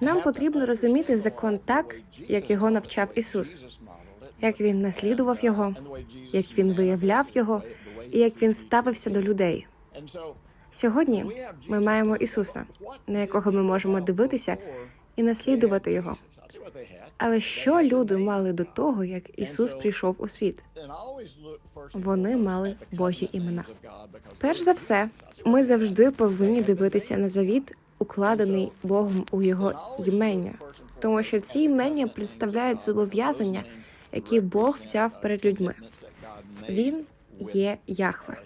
Нам потрібно розуміти закон так, як його навчав Ісус, як він наслідував його, як він виявляв його, і як він ставився до людей. Сьогодні ми маємо Ісуса, на якого ми можемо дивитися і наслідувати його. Але що люди мали до того, як Ісус прийшов у світ? Вони мали Божі імена. Перш за все, ми завжди повинні дивитися на завіт, укладений Богом у його імення, тому що ці імення представляють зобов'язання, які Бог взяв перед людьми. Він є Яхве,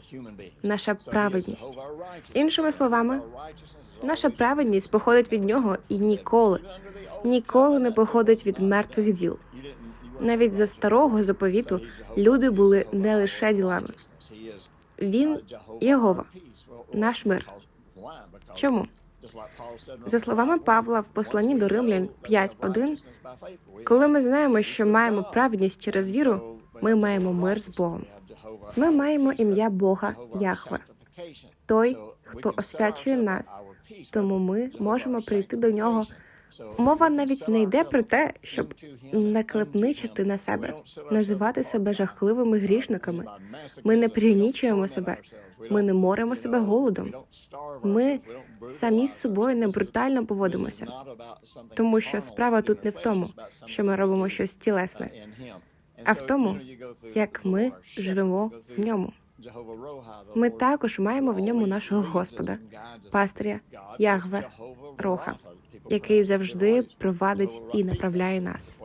наша праведність. Іншими словами, наша праведність походить від нього і ніколи, ніколи не походить від мертвих діл. Навіть за старого заповіту люди були не лише ділами. Він Єгова, наш мир. Чому? За словами Павла в посланні до Римлян 5.1, коли ми знаємо, що маємо праведність через віру, ми маємо мир з Богом. Ми маємо ім'я Бога Яхве, той, хто освячує нас, тому ми можемо прийти до нього. Мова навіть не йде про те, щоб наклепничити на себе, називати себе жахливими грішниками. Ми не пригнічуємо себе, ми не моримо себе голодом. Ми самі з собою не брутально поводимося, тому що справа тут не в тому, що ми робимо щось тілесне, а в тому, як ми живемо в ньому. Ми також маємо в ньому нашого Господа, пастиря Ягве Роха, який завжди провадить і направляє нас.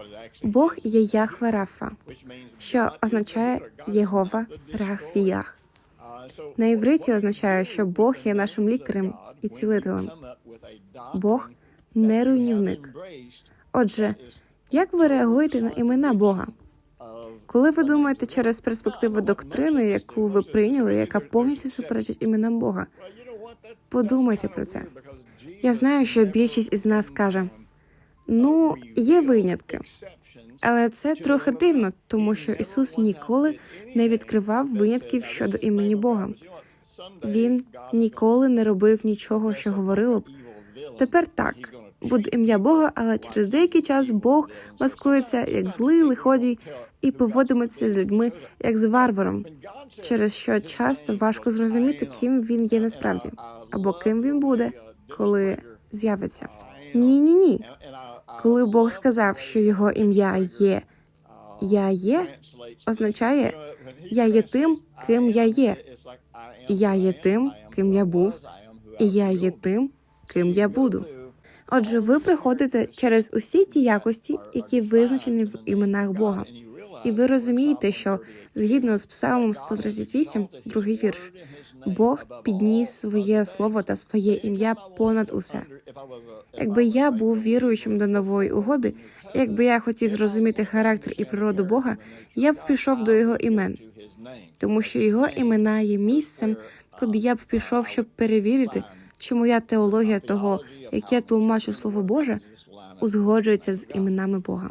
Бог є Яхве Рафа, що означає Єгова Рафіях. На івриті означає, що Бог є нашим лікарем і цілителем. Бог не руйнівник. Отже, як ви реагуєте на імена Бога? Коли ви думаєте через перспективу доктрини, яку ви прийняли, яка повністю суперечить іменам Бога, подумайте про це. Я знаю, що більшість із нас каже: ну, є винятки, але це трохи дивно, тому що Ісус ніколи не відкривав винятків щодо імені Бога. Він ніколи не робив нічого, що говорило б. Тепер так буде ім'я Бога, але через деякий час Бог маскується як злий лиходій і поводиметься з людьми як з варваром, через що часто важко зрозуміти, ким він є насправді, або ким він буде, коли з'явиться. Ні, ні, ні. Коли Бог сказав, що його ім'я є я є, означає я є тим, ким я є. Я є тим, ким я був, і я є тим, ким я буду. Отже, ви приходите через усі ті якості, які визначені в іменах Бога, і ви розумієте, що згідно з Псалмом 138, другий вірш, Бог підніс своє слово та своє ім'я понад усе. Якби я був віруючим до нової угоди, якби я хотів зрозуміти характер і природу Бога, я б пішов до його імен, тому що його імена є місцем, куди я б пішов, щоб перевірити, чи моя теологія того, як я тлумачу слово Боже, узгоджується з іменами Бога.